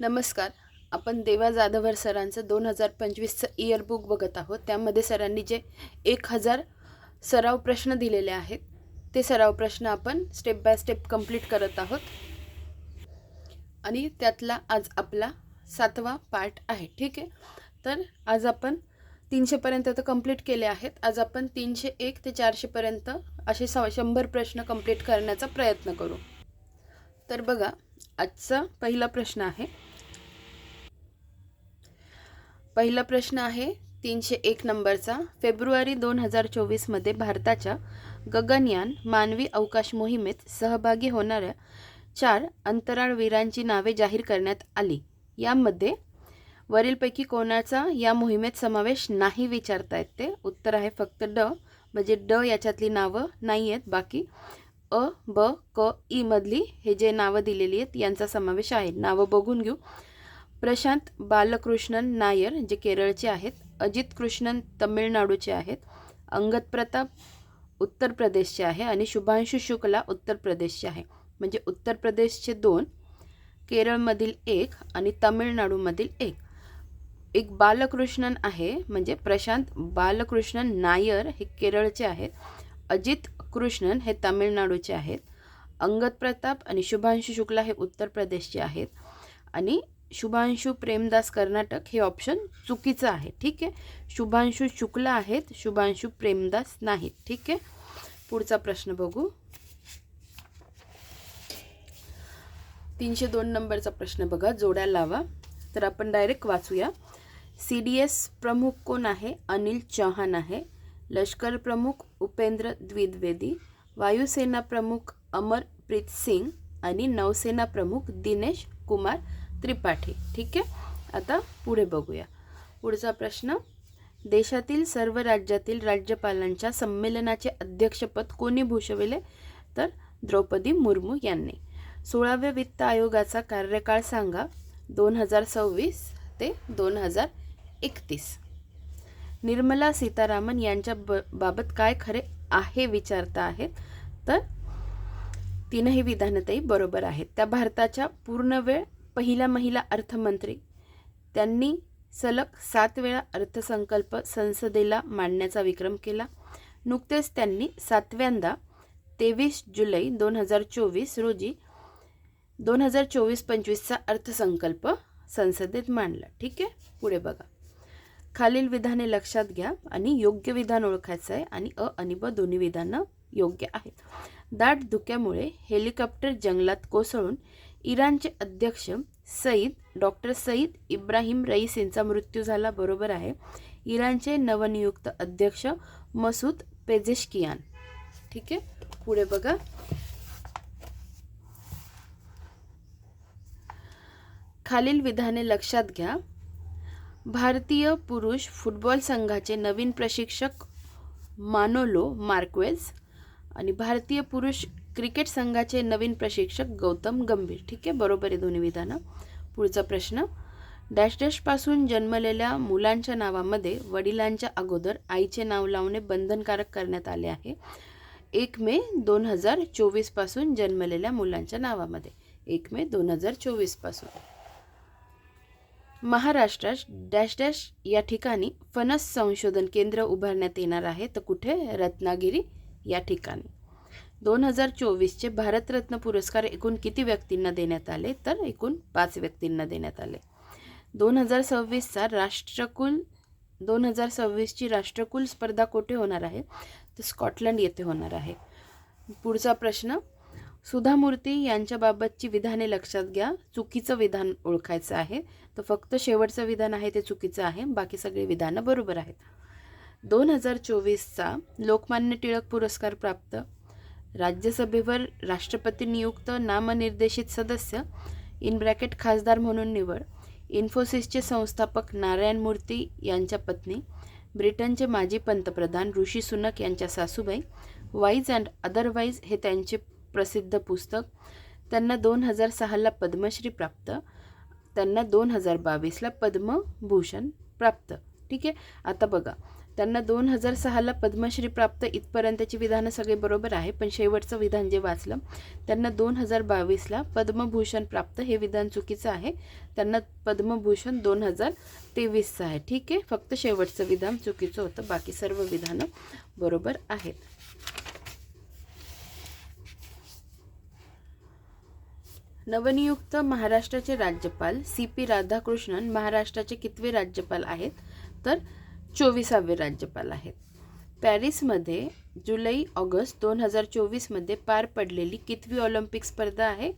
नमस्कार. आपण देवा जाधवर सरांचं दोन हजार पंचवीसचं इयरबुक बघत आहोत. त्यामध्ये सरांनी जे एक हजार सराव प्रश्न दिलेले आहेत ते सराव प्रश्न आपण स्टेप बाय स्टेप कंप्लीट करत आहोत. आणि त्यातला आज आपला सातवा पार्ट आहे. ठीक आहे? तर आज आपण तीनशेपर्यंत तर कंप्लीट केले आहेत. आज आपण तीनशे एक ते चारशेपर्यंत असे स शंभर प्रश्न कंप्लीट करण्याचा प्रयत्न करू. तर बघा आजचा पहिला प्रश्न आहे. पहिला प्रश्न आहे तीनशे एक नंबरचा. फेब्रुवारी दोन हजार चोवीसमध्ये भारताच्या गगनयान मानवी अवकाश मोहिमेत सहभागी होणाऱ्या चार अंतराळवीरांची नावे जाहीर करण्यात आली. यामध्ये वरीलपैकी कोणाचा या मोहिमेत समावेश नाही विचारतायत ते? उत्तर आहे फक्त ड म्हणजे ड याच्यातली नावं नाही आहेत बाकी अ ब क ई मधली हे जे नावं दिलेली आहेत यांचा समावेश आहे. नावं बघून घेऊ. प्रशांत बालकृष्णन नायर जे केरळचे आहेत अजित कृष्णन तमिळनाडूचे आहेत अंगद प्रताप उत्तर प्रदेशचे आहे आणि शुभांशु शुक्ला उत्तर प्रदेशचे आहे. म्हणजे उत्तर प्रदेशचे दोन केरळमधील एक आणि तमिळनाडूमधील एक. एक बालकृष्णन आहे म्हणजे प्रशांत बालकृष्णन नायर हे केरळचे आहेत अजित कृष्णन हे तामिळनाडूचे आहेत अंगद प्रताप आणि शुभांशु शुक्ला हे उत्तर प्रदेशचे आहेत आणि शुभांशु प्रेमदास कर्नाटक हे ऑप्शन चुकीचं आहे ठीक आहे? शुभांशु शुक्ला आहेत शुभांशु प्रेमदास नाहीत ठीक आहे? पुढचा प्रश्न बघू. तीनशे दोन नंबरचा प्रश्न बघा जोड्या लावा. तर आपण डायरेक्ट वाचूया. सी डी एस प्रमुख कोण आहे? अनिल चौहान आहे. लष्कर प्रमुख उपेंद्र द्विवेदी. वायुसेना प्रमुख अमरप्रीत सिंग आणि नौसेना प्रमुख दिनेश कुमार. त्रिपाठी. ठीक आहे? आता पुढे बघूया. पुढचा प्रश्न देशातील सर्व राज्यातील राज्यपालांच्या संमेलनाचे अध्यक्षपद कोणी भूषविले? तर द्रौपदी मुर्मू यांनी. सोळाव्या वित्त आयोगाचा कार्यकाळ सांगा दोन हजार सव्वीस ते दोन हजार एकतीस. निर्मला सीतारामन यांच्या ब बाबत काय खरे आहे विचारता आहेत? तर तीनही विधानतही बरोबर आहेत. त्या भारताच्या पूर्णवेळ पहिल्या महिला अर्थमंत्री. त्यांनी सलग सात वेळा अर्थसंकल्प संसदेला मांडण्याचा विक्रम केला. नुकतेच त्यांनी सातव्यांदा तेवीस जुलै दोन हजार चोवीस रोजी दोन हजार चोवीस पंचवीसचा अर्थसंकल्प संसदेत मांडला. ठीक आहे? पुढे बघा. खालील विधाने लक्षात घ्या आणि योग्य विधान ओळखायचं आहे आणि अ आणि ब दोन्ही विधानं योग्य आहेत. दाट धुक्यामुळे हेलिकॉप्टर जंगलात कोसळून इराणचे अध्यक्ष Seyed doctor Seyed Ebrahim Raisi यांचा मृत्यू झाला बरोबर आहे. इराणचे नवनियुक्त अध्यक्ष मसूद पेझेशकियान. ठीक आहे? पुढे बघा. खालील विधाने लक्षात घ्या. भारतीय पुरुष फुटबॉल संघाचे नवीन प्रशिक्षक मानोलो मार्क्वेज आणि भारतीय पुरुष क्रिकेट संघाचे नवीन प्रशिक्षक गौतम गंभीर. ठीक आहे? बरोबर आहे दोन्ही विधानं. पुढचा प्रश्न. डॅश डॅशपासून जन्मलेल्या मुलांच्या नावामध्ये वडिलांच्या अगोदर आईचे नाव लावणे बंधनकारक करण्यात आले आहे. एक मे दोन हजार चोवीसपासून जन्मलेल्या मुलांच्या नावामध्ये. एक मे दोन हजार चोवीसपासून महाराष्ट्रात डॅश डॅश या ठिकाणी फणस संशोधन केंद्र उभारण्यात येणार आहे. तर कुठे? रत्नागिरी या ठिकाणी. दोन हजार चोवीसचे भारतरत्न पुरस्कार एकूण किती व्यक्तींना देण्यात आले? तर एकूण पाच व्यक्तींना देण्यात आले. दोन हजार सव्वीसचा राष्ट्रकुल दोन हजार सव्वीसची राष्ट्रकुल स्पर्धा कुठे होणार आहे? तर स्कॉटलंड येथे होणार आहे. पुढचा प्रश्न सुधा मूर्ती यांच्याबाबतची विधाने लक्षात घ्या. चुकीचं विधान ओळखायचं आहे. तर फक्त शेवटचं विधान आहे ते चुकीचं आहे. बाकी सगळी विधानं बरोबर आहेत. दोन हजार चोवीसचा लोकमान्य टिळक पुरस्कार प्राप्त राज्यसभेवर राष्ट्रपती नियुक्त नामनिर्देशित सदस्य इन ब्रॅकेट खासदार म्हणून निवड इन्फोसिसचे संस्थापक नारायण मूर्ती यांच्या पत्नी ब्रिटनचे माजी पंतप्रधान ऋषी सुनक यांच्या सासूबाई वाईज अँड अदरवाईज हे त्यांचे प्रसिद्ध पुस्तक त्यांना दोन हजार सहाला पद्मश्री प्राप्त त्यांना दोन हजार बावीसला पद्मभूषण प्राप्त. ठीक आहे? आता बघा. त्यांना दोन हजार सहाला पद्मश्री प्राप्त इथपर्यंतची विधानं सगळे बरोबर आहे पण शेवटचं विधान जे वाचलं त्यांना दोन हजार बावीसला पद्मभूषण प्राप्त हे विधान चुकीचं आहे. त्यांना पद्मभूषण दोन हजार तेवीसचं आहे. ठीक आहे? फक्त शेवटचं विधान चुकीचं होतं. बाकी सर्व विधानं बरोबर आहेत. नवनियुक्त महाराष्ट्राचे राज्यपाल सी पी राधाकृष्णन महाराष्ट्राचे कितवे राज्यपाल आहेत? तर चोवीसावे राज्यपाल आहेत. पॅरिसमध्ये जुलै ऑगस्ट दोन हजार चोवीसमध्ये पार पडलेली कितवी ऑलिम्पिक स्पर्धा आहे?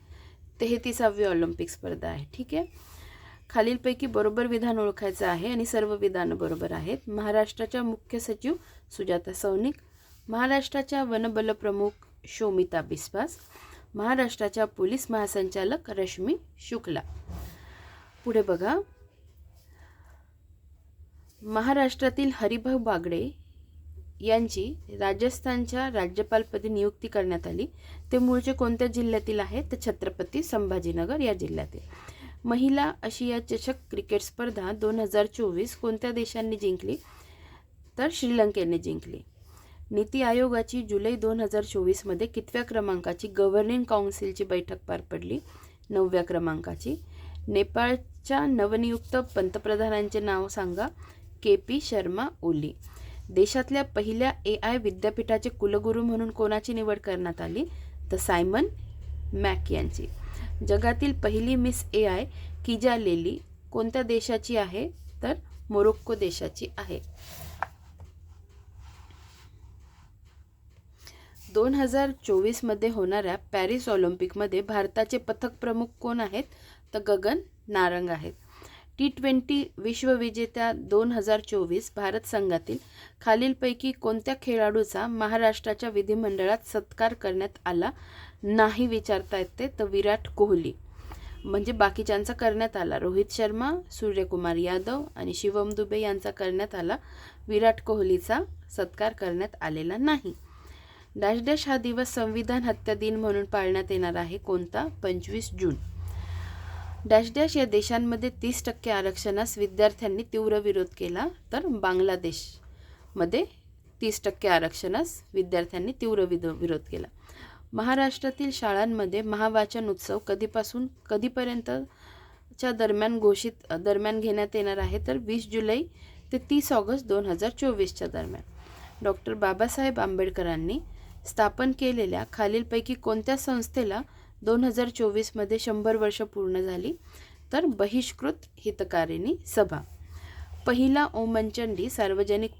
तेहतीसावी ऑलिम्पिक स्पर्धा आहे. ठीक आहे? खालीलपैकी बरोबर विधान ओळखायचं आहे आणि सर्व विधानं बरोबर आहेत. महाराष्ट्राच्या मुख्य सचिव सुजाता सौनिक महाराष्ट्राच्या वनबलप्रमुख शोमिता बिस्वास महाराष्ट्राच्या पोलीस महासंचालक रश्मी शुक्ला. पुढे बघा. महाराष्ट्रातील हरिभाऊ बागडे यांची राजस्थानच्या राज्यपालपदी नियुक्ती करण्यात आली. ते मूळचे कोणत्या जिल्ह्यातील आहेत? तर छत्रपती संभाजीनगर या जिल्ह्यातील. महिला आशिया चषक क्रिकेट स्पर्धा दोन हजार चोवीस कोणत्या देशांनी जिंकली? तर श्रीलंकेने जिंकली. नीती आयोगाची जुलै दोन हजार चोवीसमध्ये कितव्या क्रमांकाची गव्हर्निंग काउन्सिलची बैठक पार पडली? नवव्या क्रमांकाची. नेपाळच्या नवनियुक्त पंतप्रधानांचे नाव सांगा. K P Sharma Oli. देशातल्या पहिल्या ए आय विद्यापीठाचे कुलगुरू म्हणून कोणाची निवड करण्यात आली? तर सायमन मॅक यांची. जगातील पहिली मिस ए आय किजा लेली कोणत्या देशाची आहे? तर मोरोक्को देशाची आहे. दोन हजार चोवीसमध्ये होणाऱ्या पॅरिस ऑलिम्पिकमध्ये भारताचे पथक प्रमुख कोण आहेत? तर गगन नारंग आहेत. टी ट्वेंटी विश्वविजेत्या दोन हजार चोवीस भारत संघातील खालीलपैकी कोणत्या खेळाडूचा महाराष्ट्राच्या विधिमंडळात सत्कार करण्यात आला नाही विचारता येते तर विराट कोहली. म्हणजे बाकीच्यांचा करण्यात आला. रोहित शर्मा सूर्यकुमार यादव आणि शिवम दुबे यांचा करण्यात आला. विराट कोहलीचा सत्कार करण्यात आलेला नाही. डॅश डॅश हा दिवस संविधान हत्या दिन म्हणून पाळण्यात येणार आहे. कोणता? पंचवीस जून. डॅश डॅश या देशांमध्ये तीस टक्के आरक्षणास विद्यार्थ्यांनी तीव्र विरोध केला तर बांगलादेशमध्ये तीस टक्के आरक्षणास विद्यार्थ्यांनी तीव्र विद विरोध केला. महाराष्ट्रातील शाळांमध्ये महावाचन उत्सव कधीपासून कधीपर्यंतच्या दरम्यान घोषित दरम्यान घेण्यात येणार आहे तर वीस जुलै ते तीस ऑगस्ट दोन हजार चोवीसच्या दरम्यान. डॉक्टर बाबासाहेब आंबेडकरांनी स्थापन केलेल्या खालीलपैकी कोणत्या संस्थेला दोन हजार चोवीसमध्ये शंभर वर्ष पूर्ण झाली. तर बहिष्कृत हितकारिणी सभा. पहिला ओमनचंडी सार्वजनिक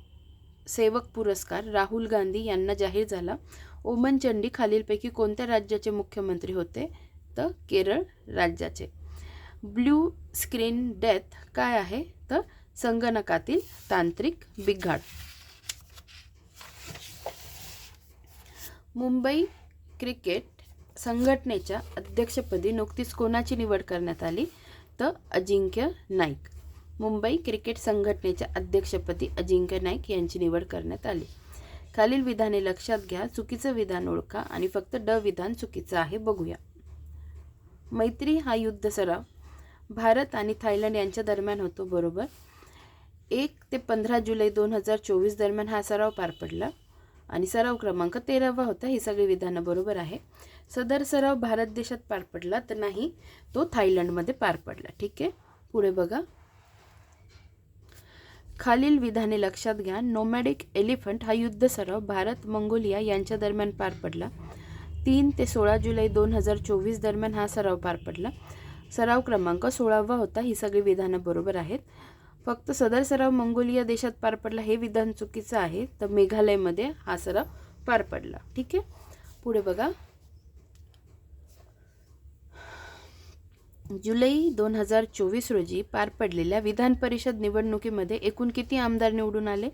सेवक पुरस्कार राहुल गांधी यांना जाहीर झाला. ओमनचंडी खालीलपैकी कोणत्या राज्याचे मुख्यमंत्री होते? तर केरळ राज्याचे. ब्ल्यू स्क्रीन डेथ काय आहे? तर संगणकातील तांत्रिक बिघाड. मुंबई क्रिकेट संघटनेच्या अध्यक्षपदी नुकतीच कोणाची निवड करण्यात आली? तर अजिंक्य नाईक. मुंबई क्रिकेट संघटनेच्या अध्यक्षपदी अजिंक्य नाईक यांची निवड करण्यात आली. खालील विधाने लक्षात घ्या चुकीचं विधान ओळखा आणि फक्त ड विधान चुकीचं आहे बघूया. मैत्री हा युद्ध सराव. भारत आणि थायलंड यांच्या दरम्यान होतो बरोबर? एक ते पंधरा जुलै दोन हजार चोवीस दरम्यान हा सराव पार पडला. आणि सराव क्रमांक तेरावा होता. ही सगळी विधानं बरोबर आहे. सदर सराव भारत देशात पार पडला तर नाही तो थायलंडमध्ये पार पडला. ठीक आहे? पुढे बघा. खालील विधाने लक्षात घ्या. नोमॅडिक एलिफंट हा युद्ध सराव भारत मंगोलिया यांच्या दरम्यान पार पडला. तीन ते सोळा जुलै दोन हजार चोवीस दरम्यान हा सराव पार पडला. सराव क्रमांक सोळावा होता. ही सगळी विधानं बरोबर आहेत. फक्त सदर सराव मंगोलिया देशात पार पडला हे विधान चुकीचं आहे. तर मेघालयमध्ये हा सराव पार पडला. ठीक आहे? पुढे बघा. जुलै दोन हजार चोवीस रोजी पार पडलेल्या विधान परिषद निवडणुकीमध्ये एकूण किती आमदार निवडून आले?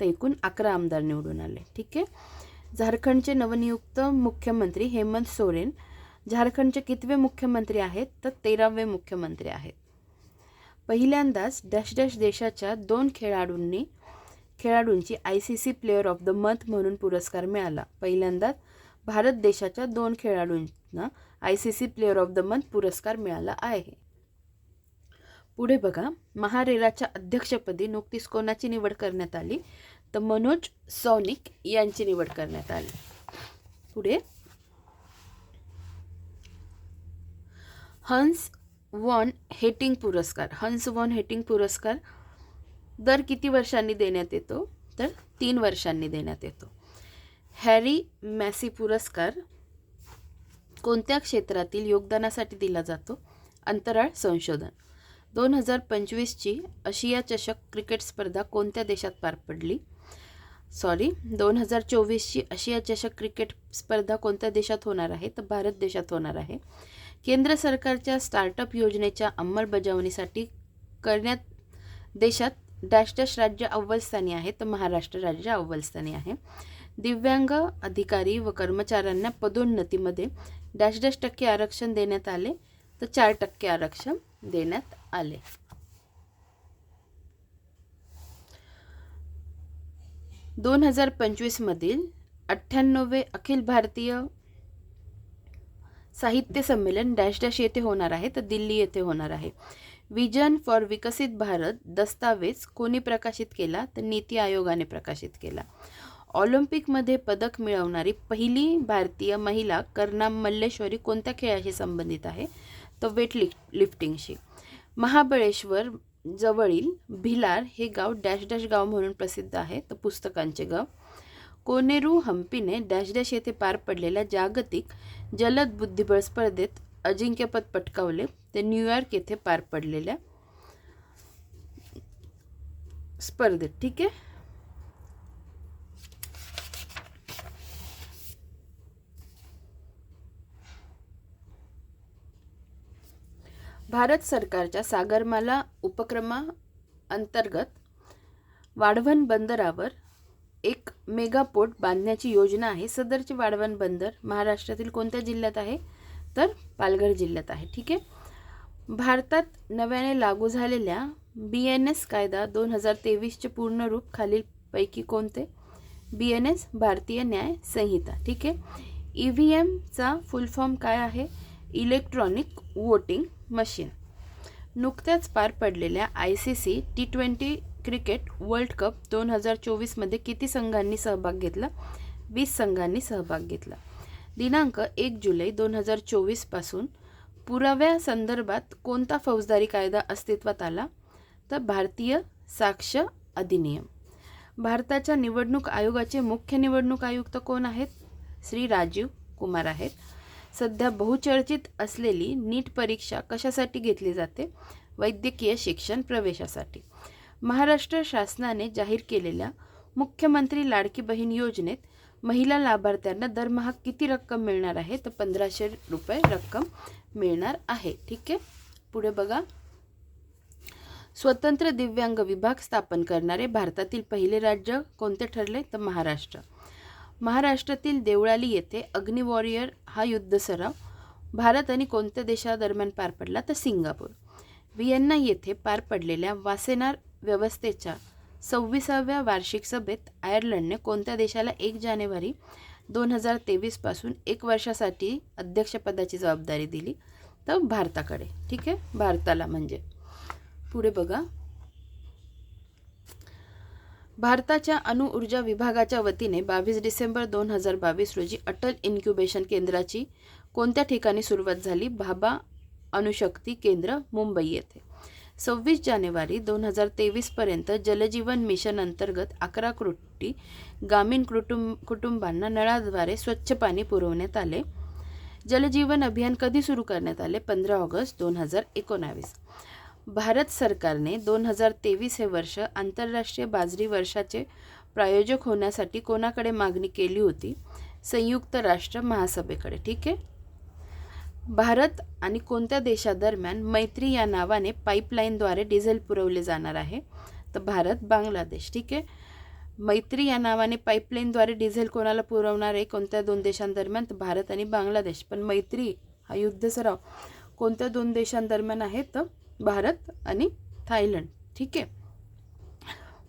तर एकूण अकरा आमदार निवडून आले. ठीक आहे? झारखंडचे नवनियुक्त मुख्यमंत्री हेमंत सोरेन. झारखंडचे कितवे मुख्यमंत्री आहेत? तर तेरावे मुख्यमंत्री आहेत. पहिल्यांदाच डॅश डॅश देशाच्या दोन खेळाडूंनी खेळाडूंची I C C player of the month म्हणून पुरस्कार मिळाला. पहिल्यांदाच भारत देशाच्या दोन खेळाडूंना I C C player of the month पुरस्कार मिळाला आहे. पुढे बघा महारेराच्या अध्यक्षपदी नुकतीच कोणाची निवड करण्यात आली? तर मनोज सौनिक यांची निवड करण्यात आली. पुढे हंस वॉन हेटिंग पुरस्कार हंस वॉन हेटिंग पुरस्कार दर किती वर्षांनी देण्यात येतो? तर तीन वर्षांनी देण्यात येतो. हॅरी मॅसी पुरस्कार कोणत्या क्षेत्रातील योगदानासाठी दिला जातो? अंतराळ संशोधन. दोन हजार पंचवीसची आशिया चषक क्रिकेट स्पर्धा कोणत्या देशात पार पडली? सॉरी दोन हजार चोवीसची आशिया चषक क्रिकेट स्पर्धा कोणत्या देशात होणार आहे? तर भारत देशात होणार आहे. केंद्र सरकारच्या स्टार्टअप योजनेच्या अंमलबजावणीसाठी करण्यात देशात डॅश डॅश राज्य अव्वलस्थानी आहे तर महाराष्ट्र राज्य अव्वलस्थानी आहे. दिव्यांग अधिकारी व कर्मचाऱ्यांना पदोन्नतीमध्ये डॅश डॅश टक्के आरक्षण देण्यात आले तर चार टक्के आरक्षण देण्यात आले. दोन हजार पंचवीसमधील अठ्ठ्याण्णवे अखिल भारतीय साहित्य संमेलन डॅश डॅश येथे होणार आहे तर दिल्ली येथे होणार आहे. विजन फॉर विकसित भारत दस्तावेज कोणी प्रकाशित केला तर नीती आयोगाने प्रकाशित केला. ऑलिम्पिकमध्ये पदक मिळवणारी पहिली भारतीय महिला करनाम मल्लेश्वरी कोणत्या खेळाशी संबंधित आहे? तर वेट लिफ्ट लिफ्टिंगशी. महाबळेश्वर जवळील भिलार हे गाव डॅश डॅश गाव म्हणून प्रसिद्ध आहे तर पुस्तकांचे गाव. कोनेरू हम्पीने डॅश डॅश येथे पार पडलेल्या जागतिक जलद बुद्धिबळ स्पर्धेत अजिंक्यपद पटकावले ते न्यूयॉर्क येथे पार पडलेल्या स्पर्धेत. ठीक आहे? भारत सरकारच्या सागरमाला उपक्रमा अंतर्गत वाढवण बंदरावर एक मेगापोर्ट बांधण्याची योजना आहे. सदरचे वाढवण बंदर महाराष्ट्रातील कोणत्या जिल्ह्यात आहे? तर पालघर जिल्ह्यात आहे. ठीक आहे? भारतात नव्याने लागू झालेल्या बी एन एस कायदा दोन हजार तेवीसचे पूर्ण रूप खालीलपैकी कोणते? बी एन एस भारतीय न्याय संहिता. ठीक आहे? ई व्ही एमचा फुल फॉर्म काय आहे? Electronic voting machine. नुकत्याच पार पडलेल्या I C C T twenty cricket world cup दोन हजार चोवीसमध्ये किती संघांनी सहभाग घेतला? वीस संघांनी सहभाग घेतला. दिनांक एक जुलै दोन हजार चोवीसपासून पुराव्यासंदर्भात कोणता फौजदारी कायदा अस्तित्वात आला? तर भारतीय साक्ष अधिनियम. भारताच्या निवडणूक आयोगाचे मुख्य निवडणूक आयुक्त कोण आहेत? श्री राजीव कुमार आहेत. सध्या बहुचर्चित असलेली नीट परीक्षा कशासाठी घेतली जाते? वैद्यकीय शिक्षण प्रवेशासाठी. महाराष्ट्र शासनाने जाहीर केलेल्या मुख्यमंत्री लाडकी बहीण योजनेत महिला लाभार्थ्यांना दरमहा किती रक्कम मिळणार आहे? तर पंधराशे रुपये रक्कम मिळणार आहे. ठीक आहे? पुढे बघा. स्वतंत्र दिव्यांग विभाग स्थापन करणारे भारतातील पहिले राज्य कोणते ठरले? तर महाराष्ट्र. महाराष्ट्रातील देवळाली येथे अग्नि वॉरियर हा युद्ध सराव. भारत आणि कोणत्या देशादरम्यान पार पडला? तर सिंगापूर. व्हिएन्ना येथे पार पडलेल्या वासेनार व्यवस्थेच्या सव्वीसाव्या वार्षिक सभेत आयर्लंडने कोणत्या देशाला एक जानेवारी दोन हजार तेवीसपासून एक वर्षासाठी अध्यक्षपदाची जबाबदारी दिली? तर भारताकडे. ठीक आहे? भारताला म्हणजे. पुढे बघा. भारताच्या अणुऊर्जा विभागाच्या वतीने बावीस डिसेंबर दोन हजार बावीस रोजी अटल इन्क्युबेशन केंद्राची कोणत्या ठिकाणी सुरुवात झाली? भाभा अणुशक्ती केंद्र मुंबई येथे. सव्वीस जानेवारी दोन हजार तेवीसपर्यंत जलजीवन मिशन अंतर्गत अकरा कोटी ग्रामीण कुटुंब कुटुंबांना नळाद्वारे स्वच्छ पाणी पुरवण्यात आले. जलजीवन अभियान कधी सुरू करण्यात आले? पंधरा ऑगस्ट दोन हजार एकोणावीस. भारत सरकारने दोन हजार तेवीस हे वर्ष आंतरराष्ट्रीय बाजरी वर्षाचे प्रायोजक होण्यासाठी कोणाकडे मागणी केली होती? संयुक्त राष्ट्र महासभेकडे. ठीक आहे? भारत आणि कोणत्या देशादरम्यान मैत्री या नावाने पाईपलाईनद्वारे डिझेल पुरवले जाणार आहे? तर भारत बांगलादेश ठीक आहे? मैत्री या नावाने पाईपलाईनद्वारे डिझेल कोणाला पुरवणार आहे? कोणत्या दोन देशांदरम्यान? तर भारत आणि बांगलादेश. पण मैत्री हा युद्ध सराव कोणत्या दोन देशांदरम्यान आहे? तर भारत आणि थायलंड ठीक आहे?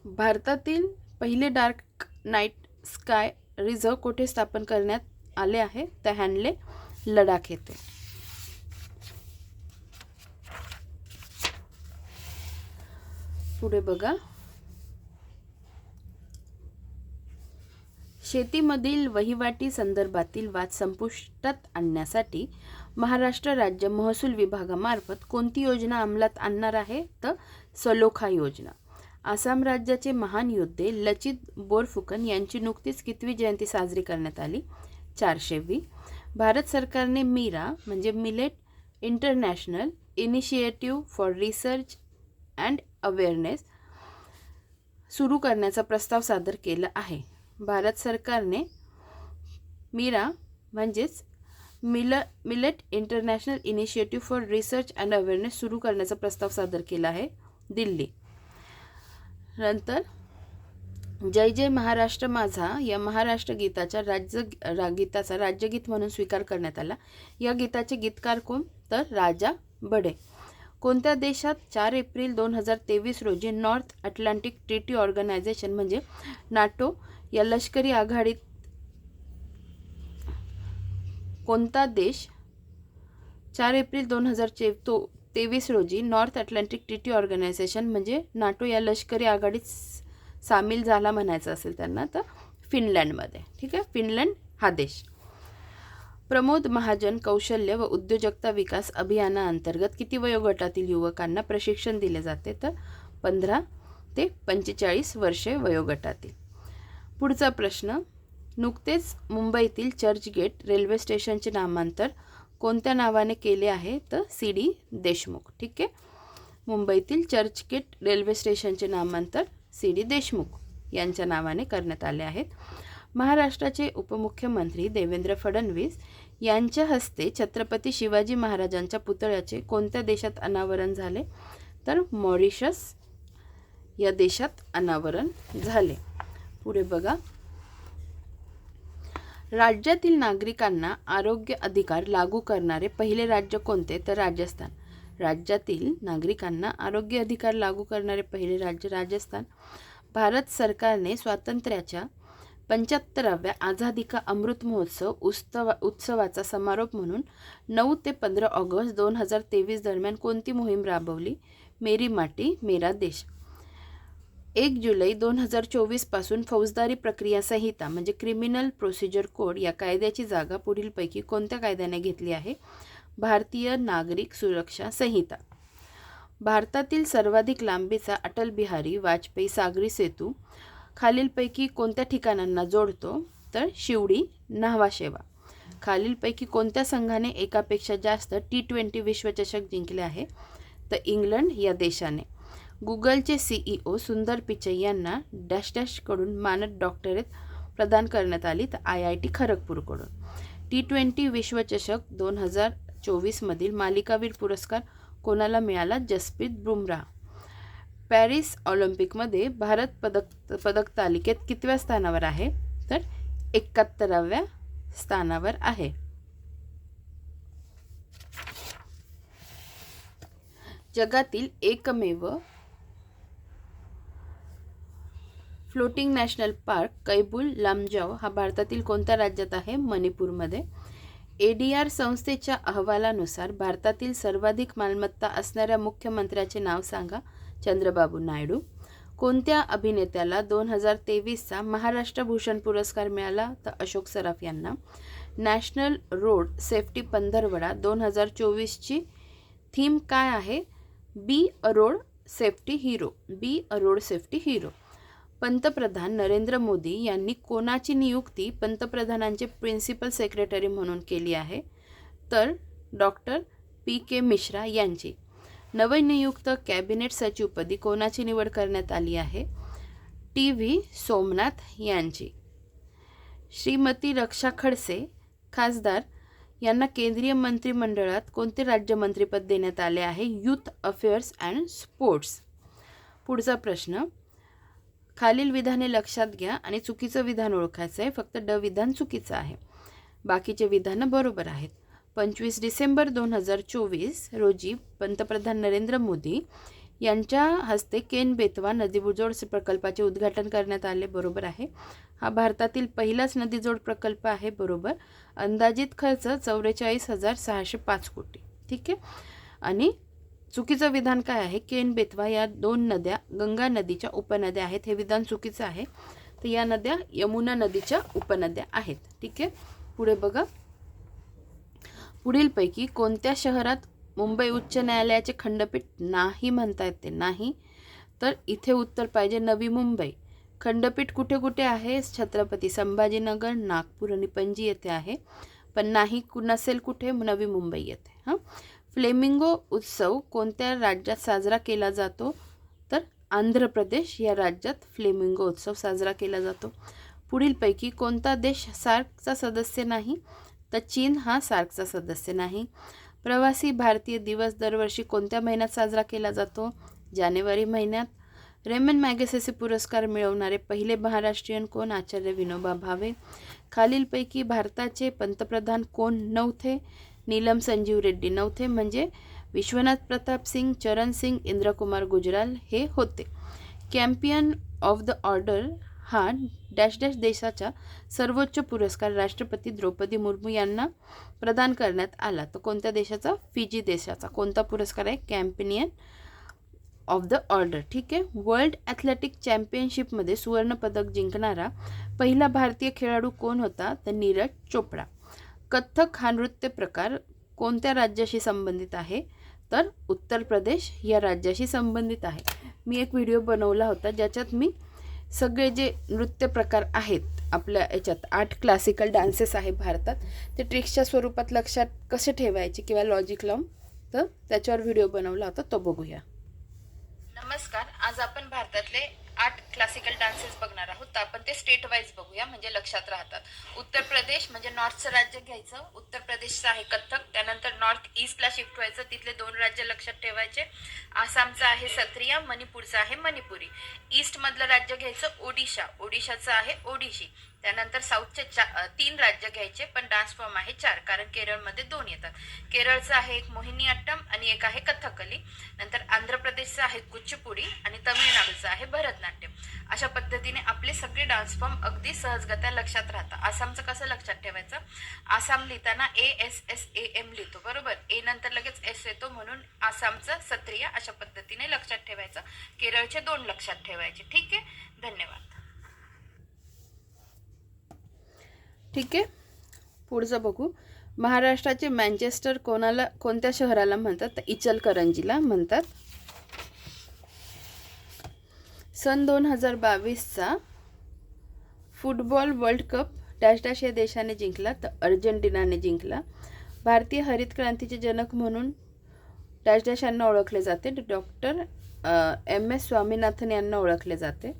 भारतातील पहिले डार्क नाईट स्काय रिझर्व कोठे स्थापन करण्यात आले आहे? तर हँडले लडाख येथे. पुढे बघा. शेतीमधील वहिवाटी संदर्भातील वाद संपुष्टात आणण्यासाठी महाराष्ट्र राज्य महसूल विभागामार्फत कोणती योजना अंमलात आणणार आहे? तर सलोखा योजना. आसाम राज्याचे महान योद्धे लचित बोरफुकन यांची नुकतीच कितवी जयंती साजरी करण्यात आली? चारशेवी. भारत सरकारने मीरा म्हणजे millet international initiative for research and awareness सुरू करण्याचा प्रस्ताव सादर केला आहे. भारत सरकारने मीरा म्हणजेच mill millet international initiative for research and awareness सुरू करण्याचा प्रस्ताव सादर केला आहे दिल्ली. नंतर जय जय महाराष्ट्र माझा या महाराष्ट्र गीताच्या राज्य रा गीताचा राज्यगीत म्हणून स्वीकार करण्यात आला. या गीताचे गीतकार कोण? तर राजा बडे. कोणत्या देशात चार एप्रिल दोन हजार तेवीस रोजी नॉर्थ अटलांटिक ट्रिटी ऑर्गनायझेशन म्हणजे नाटो या लष्करी आघाडीत कोणता देश चार एप्रिल दोन हजार चे तो तेवीस रोजी नॉर्थ अटलांटिक ट्रिटी ऑर्गनायझेशन म्हणजे नाटो या लष्करी आघाडीत सामील झाला म्हणायचं असेल त्यांना तर फिनलँडमध्ये. ठीक आहे? फिनलँड हा देश. प्रमोद महाजन कौशल्य व उद्योजकता विकास अभियानाअंतर्गत किती वयोगटातील युवकांना प्रशिक्षण दिले जाते? तर पंधरा ते पंचेचाळीस वर्षे वयोगटातील. पुढचा प्रश्न नुकतेच मुंबईतील चर्चगेट रेल्वे स्टेशनचे नामांतर कोणत्या नावाने केले आहे? तर सी डी देशमुख. ठीक आहे? मुंबईतील चर्चगेट रेल्वे स्टेशनचे नामांतर सी डी देशमुख यांच्या नावाने करण्यात आले आहेत. महाराष्ट्राचे उपमुख्यमंत्री देवेंद्र फडणवीस यांच्या हस्ते छत्रपती शिवाजी महाराजांच्या पुतळ्याचे कोणत्या देशात अनावरण झाले? तर मॉरिशस या देशात अनावरण झाले. पुढे बघा. राज्यातील नागरिकांना आरोग्य अधिकार लागू करणारे पहिले राज्य कोणते? तर राजस्थान. राज्यातील नागरिकांना आरोग्य अधिकार लागू करणारे पहिले राज्य राजस्थान. भारत सरकारने स्वातंत्र्याच्या पंच्याहत्तराव्या आझादी का अमृत महोत्सव उत्सव उत्सवाचा समारोप म्हणून नऊ ते पंधरा ऑगस्ट दोन हजार तेवीस दरम्यान कोणती मोहीम राबवली? मेरी माटी मेरा देश. एक जुलै दोन हजार चोवीसपासून फौजदारी प्रक्रिया संहिता म्हणजे क्रिमिनल प्रोसिजर कोड या कायद्याची जागा पुढीलपैकी कोणत्या कायद्याने घेतली आहे? भारतीय नागरिक सुरक्षा संहिता. भारतातील सर्वाधिक लांबीचा अटल बिहारी वाजपेयी सागरी सेतू खालीलपैकी कोणत्या ठिकाणांना जोडतो? तर शिवडी न्हावाशेवा खालीलपैकी कोणत्या संघाने एकापेक्षा जास्त टी ट्वेंटी विश्वचषक जिंकले आहे? तर इंग्लंड या देशाने. गुगलचे सीईओ सुंदर पिचई यांना डॅश डॅशकडून मानद डॉक्टरेट प्रदान करण्यात आली तर आय आय टी खरगपूरकडून. टी ट्वेंटी विश्वचषक दोन हजार चोवीसमधील मालिकावीर पुरस्कार कोणाला मिळाला? जसप्रीत बुमराह. पॅरिस ऑलिम्पिकमध्ये भारत पदक पदक तालिकेत कितव्या स्थानावर आहे? तर एकाहत्तराव्या स्थानावर आहे. जगातील एकमेव floating national park Keibul Lamjao हा भारतातील कोणत्या राज्यात आहे? मणिपूरमध्ये. ए डी आर संस्थेच्या अहवालानुसार भारतातील सर्वाधिक मालमत्ता असणाऱ्या मुख्यमंत्र्याचे नाव सांगा. चंद्रबाबू नायडू. कोणत्या अभिनेत्याला दोन हजार तेवीसचा महाराष्ट्र भूषण पुरस्कार मिळाला? तर अशोक सराफ यांना. नॅशनल रोड सेफ्टी पंधरवडा दोन हजार चोवीसची थीम काय आहे? Be a road safety hero. Be a road safety hero. पंतप्रधान नरेंद्र मोदी यांनी कोणाची नियुक्ती पंतप्रधानांचे प्रिन्सिपल सेक्रेटरी म्हणून केली आहे? तर डॉक्टर पी के मिश्रा यांची. नवनियुक्त कॅबिनेट सचिवपदी कोणाची निवड करण्यात आली आहे? T V. सोमनाथ यांची. श्रीमती रक्षा खडसे खासदार यांना केंद्रीय मंत्रिमंडळात कोणते राज्यमंत्रीपद देण्यात आले आहे? Youth affairs and sports. पुढचा प्रश्न. खालील विधाने लक्षात घ्या आणि चुकीचं विधान ओळखायचं आहे. फक्त ड विधान चुकीचं आहे. बाकीचे विधानं बरोबर आहेत. पंचवीस डिसेंबर दोन हजार चोवीस रोजी पंतप्रधान नरेंद्र मोदी यांच्या हस्ते केन बेतवा नदीबुजोड प्रकल्पाचे उद्घाटन करण्यात आले. बरोबर आहे. हा भारतातील पहिलाच नदीजोड प्रकल्प आहे. बरोबर. अंदाजित खर्च चौवेचाळीस हजार सहाशे पाच कोटी. ठीक आहे? आणि चुकीचं विधान काय आहे? केन बेतवा या दोन नद्या गंगा नदीच्या उपनद्या आहेत. हे विधान चुकीचं आहे. तर या नद्या यमुना नदीच्या उपनद्या आहेत. ठीक आहे? पुढे बघा. पुढीलपैकी कोणत्या शहरात मुंबई उच्च न्यायालयाचे खंडपीठ नाही म्हणता येते नाही? तर इथे उत्तर पाहिजे नवी मुंबई. खंडपीठ कुठे कुठे आहे? छत्रपती संभाजीनगर नागपूर आणि पणजी येथे आहे. पण नाही कु- नसेल कुठे नवी मुंबई येथे. हां? फ्लेमिंगो उत्सव कोणत्या राज्यात साजरा केला जातो? तर आंध्र प्रदेश या राज्यात फ्लेमिंगो उत्सव साजरा केला जातो. पुढीलपैकी कोणता देश सार्कचा सदस्य नाही? तर चीन हा सार्कचा सदस्य नाही. प्रवासी भारतीय दिवस दरवर्षी कोणत्या महिन्यात साजरा केला जातो? जानेवारी महिन्यात. रेमन मॅगेसेसे पुरस्कार मिळवणारे पहिले महाराष्ट्रीयन कोण? आचार्य विनोबा भावे. खालीलपैकी भारताचे पंतप्रधान कोण नव्हते? नीलम संजीव रेड्डी नव्हते. म्हणजे विश्वनाथ प्रताप सिंग चरण सिंग इंद्रकुमार गुजराल हे होते. कॅम्पियन ऑफ द ऑर्डर हा डॅश डॅश देशाचा सर्वोच्च पुरस्कार राष्ट्रपती द्रौपदी मुर्मू यांना प्रदान करण्यात आला. तर कोणत्या देशाचा? फिजी देशाचा. कोणता पुरस्कार आहे? Companion of the order. ठीक आहे? वर्ल्ड ॲथलेटिक चॅम्पियनशिपमध्ये सुवर्णपदक जिंकणारा पहिला भारतीय खेळाडू कोण होता? तर नीरज चोपडा. कथ्थक हा नृत्य प्रकार कोणत्या राज्याशी संबंधित आहे? तर उत्तर प्रदेश या राज्याशी संबंधित आहे. मी एक व्हिडिओ बनवला होता ज्याच्यात मी सगळे जे नृत्य प्रकार आहेत आपल्या याच्यात आठ क्लासिकल डान्सेस आहे भारतात. ते ट्रिक्सच्या स्वरूपात लक्षात कसे ठेवायचे किंवा लॉजिक लावून? तर त्याच्यावर व्हिडिओ बनवला होता तो बघूया. नमस्कार आज आपण भारतातले आठ क्लासिकल डान्सेस बघणार आहोत. तर आपण ते स्टेट वाईज बघूया म्हणजे लक्षात राहतात. उत्तर प्रदेश म्हणजे नॉर्थचं राज्य घ्यायचं. उत्तर प्रदेशचं आहे कथ्थक. त्यानंतर नॉर्थ ईस्टला शिफ्ट व्हायचं. तिथले दोन राज्य लक्षात ठेवायचे. आसामचं आहे सत्रिया मणिपूरचं आहे मणिपुरी. ईस्टमधलं राज्य घ्यायचं ओडिशा. ओडिशाचं आहे ओडिशी. त्यानंतर साऊथचे चा तीन राज्य घ्यायचे पण डान्स फॉर्म आहे चार कारण केरळमध्ये दोन येतात. केरळचं आहे एक मोहिनीअट्टम आणि एक आहे कथकली. नंतर आंध्र प्रदेशचं आहे कुचिपुडी आणि तमिळनाडूचं आहे भरतनाट्यम. अशा पद्धतीने आपले सगळे डान्स फॉर्म अगदी सहजगत्या लक्षात राहतात. आसामचं कसं लक्षात ठेवायचं? आसाम लिहिताना A S S A M लिहितो बरोबर? ए नंतर लगेच एस येतो म्हणून आसामचं सत्रिया अशा पद्धतीने लक्षात ठेवायचं. केरळचे दोन लक्षात ठेवायचे. ठीक आहे? धन्यवाद. ठीक आहे? पुढचं बघू. महाराष्ट्राचे मँचेस्टर कोणाला कोणत्या शहराला म्हणतात? तर इचलकरंजीला म्हणतात. सन दोन हजार बावीसचा football world cup dash dash या देशाने जिंकला तर अर्जेंटिनाने जिंकला. भारतीय हरित क्रांतीचे जनक म्हणून डॅश डॅश यांना ओळखले जाते. डॉक्टर एम एस स्वामीनाथन यांना ओळखले जाते.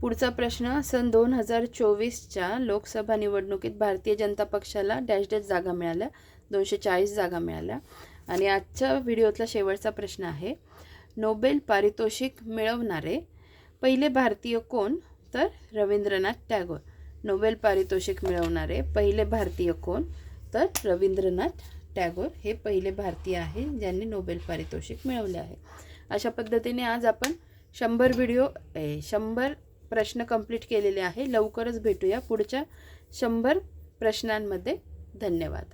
पुढचा प्रश्न सन दोन हजार चोवीसच्या लोकसभा निवडणुकीत भारतीय जनता पक्षाला डॅश डॅश जागा मिळाल्या. दोनशे चाळीस जागा मिळाल्या. आणि आजच्या व्हिडिओतला शेवटचा प्रश्न आहे नोबेल पारितोषिक मिळवणारे पहिले भारतीय कोण? तर रवींद्रनाथ टागोर. नोबेल पारितोषिक मिळवणारे पहिले भारतीय कोण? तर रवींद्रनाथ टागोर हे पहिले भारतीय आहे ज्यांनी नोबेल पारितोषिक मिळवले आहे. अशा पद्धतीने आज आपण शंभर व्हिडिओ ए, शंभर प्रश्न कंप्लीट केलेले आहे. लवकरच भेटूया पुढच्या शंभर प्रश्नांमध्ये. धन्यवाद.